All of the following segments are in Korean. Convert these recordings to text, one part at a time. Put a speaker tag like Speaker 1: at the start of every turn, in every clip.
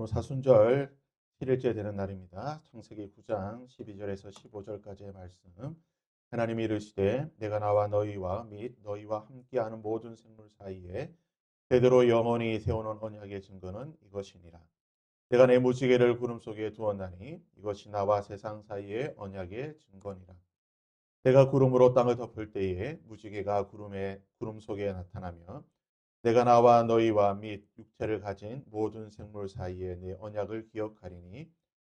Speaker 1: 오늘 사순절 7일째 되는 날입니다. 창세기 9장 12절에서 15절까지의 말씀. 하나님이 이르시되 내가 나와 너희와 및 너희와 함께하는 모든 생물 사이에 대대로 영원히 세우는 언약의 증거는 이것이니라. 내가 내 무지개를 구름 속에 두었나니 이것이 나와 세상 사이의 언약의 증거니라. 내가 구름으로 땅을 덮을 때에 무지개가 구름에 구름 속에 나타나며 내가 나와 너희와 및 육체를 가진 모든 생물 사이에 내 언약을 기억하리니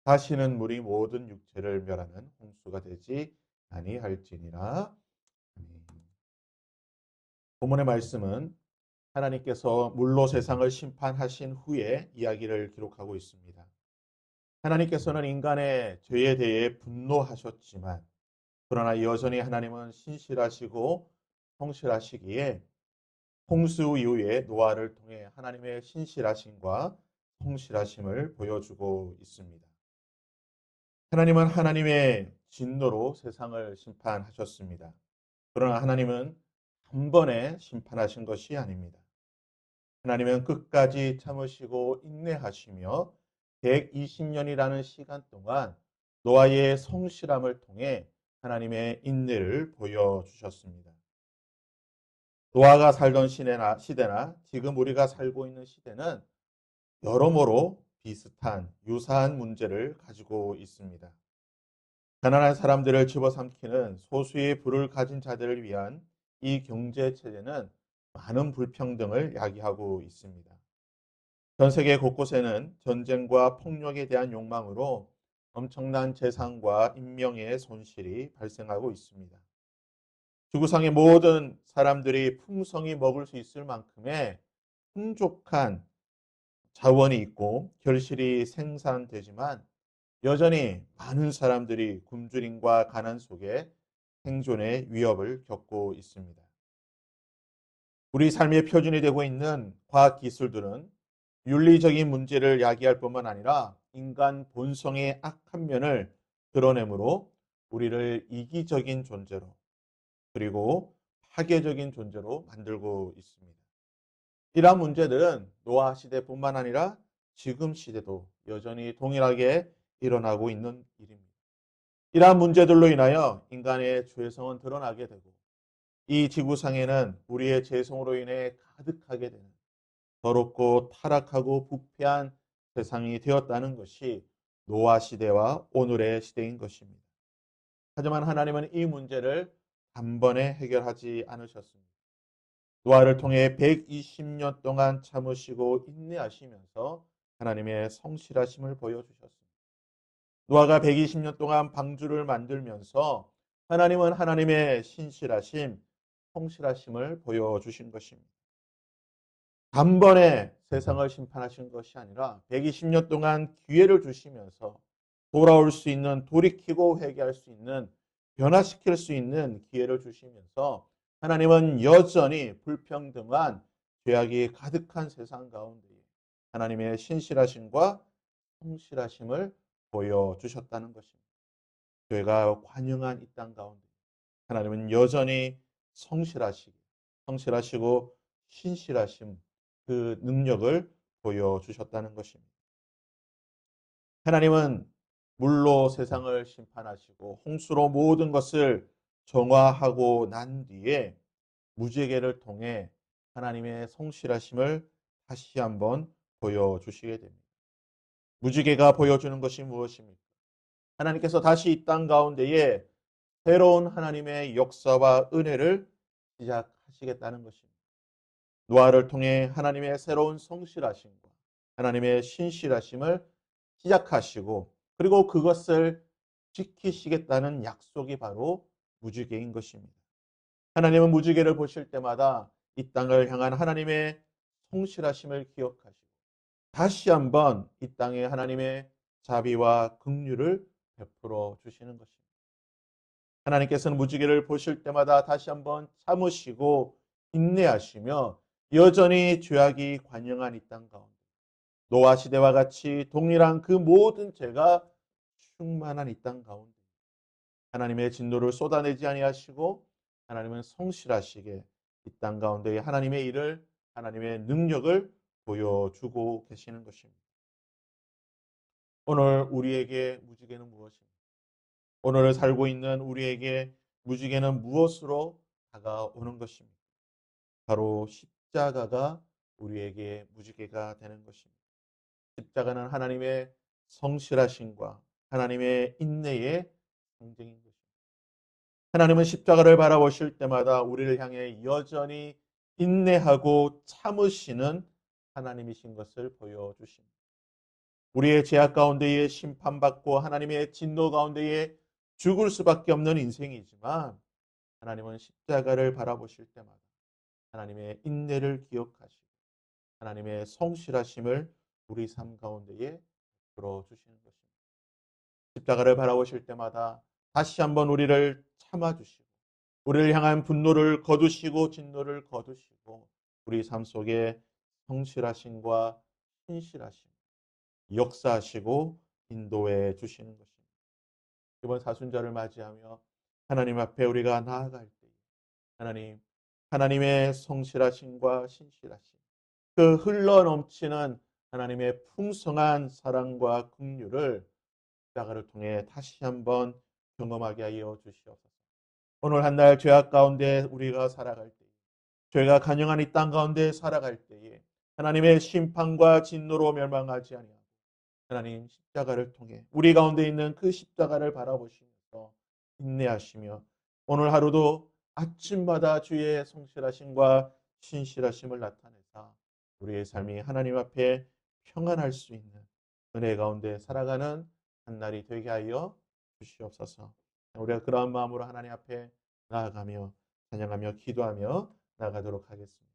Speaker 1: 다시는 물이 모든 육체를 멸하는 홍수가 되지 아니할지니라. 본문의 말씀은 하나님께서 물로 세상을 심판하신 후에 이야기를 기록하고 있습니다. 하나님께서는 인간의 죄에 대해 분노하셨지만 그러나 여전히 하나님은 신실하시고 성실하시기에 홍수 이후에 노아를 통해 하나님의 신실하심과 성실하심을 보여주고 있습니다. 하나님은 하나님의 진노로 세상을 심판하셨습니다. 그러나 하나님은 한 번에 심판하신 것이 아닙니다. 하나님은 끝까지 참으시고 인내하시며 120년이라는 시간 동안 노아의 성실함을 통해 하나님의 인내를 보여주셨습니다. 노아가 살던 시대나, 시대나 지금 우리가 살고 있는 시대는 여러모로 비슷한 유사한 문제를 가지고 있습니다. 가난한 사람들을 집어삼키는 소수의 부를 가진 자들을 위한 이 경제 체제는 많은 불평등을 야기하고 있습니다. 전 세계 곳곳에는 전쟁과 폭력에 대한 욕망으로 엄청난 재산과 인명의 손실이 발생하고 있습니다. 지구상의 모든 사람들이 풍성히 먹을 수 있을 만큼의 풍족한 자원이 있고 결실이 생산되지만 여전히 많은 사람들이 굶주림과 가난 속에 생존의 위협을 겪고 있습니다. 우리 삶의 표준이 되고 있는 과학 기술들은 윤리적인 문제를 야기할 뿐만 아니라 인간 본성의 악한 면을 드러내므로 우리를 이기적인 존재로 그리고 파괴적인 존재로 만들고 있습니다. 이러한 문제들은 노아 시대뿐만 아니라 지금 시대도 여전히 동일하게 일어나고 있는 일입니다. 이러한 문제들로 인하여 인간의 죄성은 드러나게 되고 이 지구상에는 우리의 죄성으로 인해 가득하게 되는 더럽고 타락하고 부패한 세상이 되었다는 것이 노아 시대와 오늘의 시대인 것입니다. 하지만 하나님은 이 문제를 단번에 해결하지 않으셨습니다. 노아를 통해 120년 동안 참으시고 인내하시면서 하나님의 성실하심을 보여주셨습니다. 노아가 120년 동안 방주를 만들면서 하나님은 하나님의 신실하심, 성실하심을 보여주신 것입니다. 단번에 세상을 심판하신 것이 아니라 120년 동안 기회를 주시면서 돌아올 수 있는 돌이키고 회개할 수 있는 변화시킬 수 있는 기회를 주시면서 하나님은 여전히 불평등한 죄악이 가득한 세상 가운데 하나님의 신실하심과 성실하심을 보여주셨다는 것입니다. 죄가 관영한 이 땅 가운데 하나님은 여전히 성실하시고 성실하시고 신실하심 그 능력을 보여주셨다는 것입니다. 하나님은 물로 세상을 심판하시고 홍수로 모든 것을 정화하고 난 뒤에 무지개를 통해 하나님의 성실하심을 다시 한번 보여주시게 됩니다. 무지개가 보여주는 것이 무엇입니까? 하나님께서 다시 이 땅 가운데에 새로운 하나님의 역사와 은혜를 시작하시겠다는 것입니다. 노아를 통해 하나님의 새로운 성실하심과 하나님의 신실하심을 시작하시고 그리고 그것을 지키시겠다는 약속이 바로 무지개인 것입니다. 하나님은 무지개를 보실 때마다 이 땅을 향한 하나님의 성실하심을 기억하시고 다시 한번 이 땅에 하나님의 자비와 긍휼을 베풀어 주시는 것입니다. 하나님께서는 무지개를 보실 때마다 다시 한번 참으시고 인내하시며 여전히 죄악이 관영한 이 땅 가운데 노아 시대와 같이 동일한 그 모든 죄가 충만한 이 땅 가운데 하나님의 진노를 쏟아내지 아니하시고 하나님은 성실하시게 이 땅 가운데 하나님의 일을 하나님의 능력을 보여주고 계시는 것입니다. 오늘 우리에게 무지개는 무엇입니까? 오늘 살고 있는 우리에게 무지개는 무엇으로 다가오는 것입니까? 바로 십자가가 우리에게 무지개가 되는 것입니다. 십자가는 하나님의 성실하심과 하나님의 인내의 상징인 것입니다. 하나님은 십자가를 바라보실 때마다 우리를 향해 여전히 인내하고 참으시는 하나님이신 것을 보여주십니다. 우리의 죄악 가운데에 심판받고 하나님의 진노 가운데에 죽을 수밖에 없는 인생이지만 하나님은 십자가를 바라보실 때마다 하나님의 인내를 기억하시고 하나님의 성실하심을 우리 삶 가운데에 들어 주시는 것입니다. 십자가를 바라보실 때마다 다시 한번 우리를 참아 주시고 우리를 향한 분노를 거두시고 진노를 거두시고 우리 삶 속에 성실하심과 신실하심 역사하시고 인도해 주시는 것입니다. 이번 사순절을 맞이하며 하나님 앞에 우리가 나아갈 때 하나님 하나님의 성실하심과 신실하심 그 흘러 넘치는 하나님의 풍성한 사랑과 긍휼을 십자가를 통해 다시 한번 경험하게 하여 주시옵소서. 오늘 한 날 죄악 가운데 우리가 살아갈 때, 죄가 간영한 이 땅 가운데 살아갈 때에 하나님의 심판과 진노로 멸망하지 아니하고 하나님 십자가를 통해 우리 가운데 있는 그 십자가를 바라보시면서 인내하시며 오늘 하루도 아침마다 주의 성실하심과 신실하심을 나타내사 우리의 삶이 하나님 앞에 평안할 수 있는 은혜 가운데 살아가는 한 날이 되게 하여 주시옵소서. 우리가 그러한 마음으로 하나님 앞에 나아가며 찬양하며 기도하며 나가도록 하겠습니다.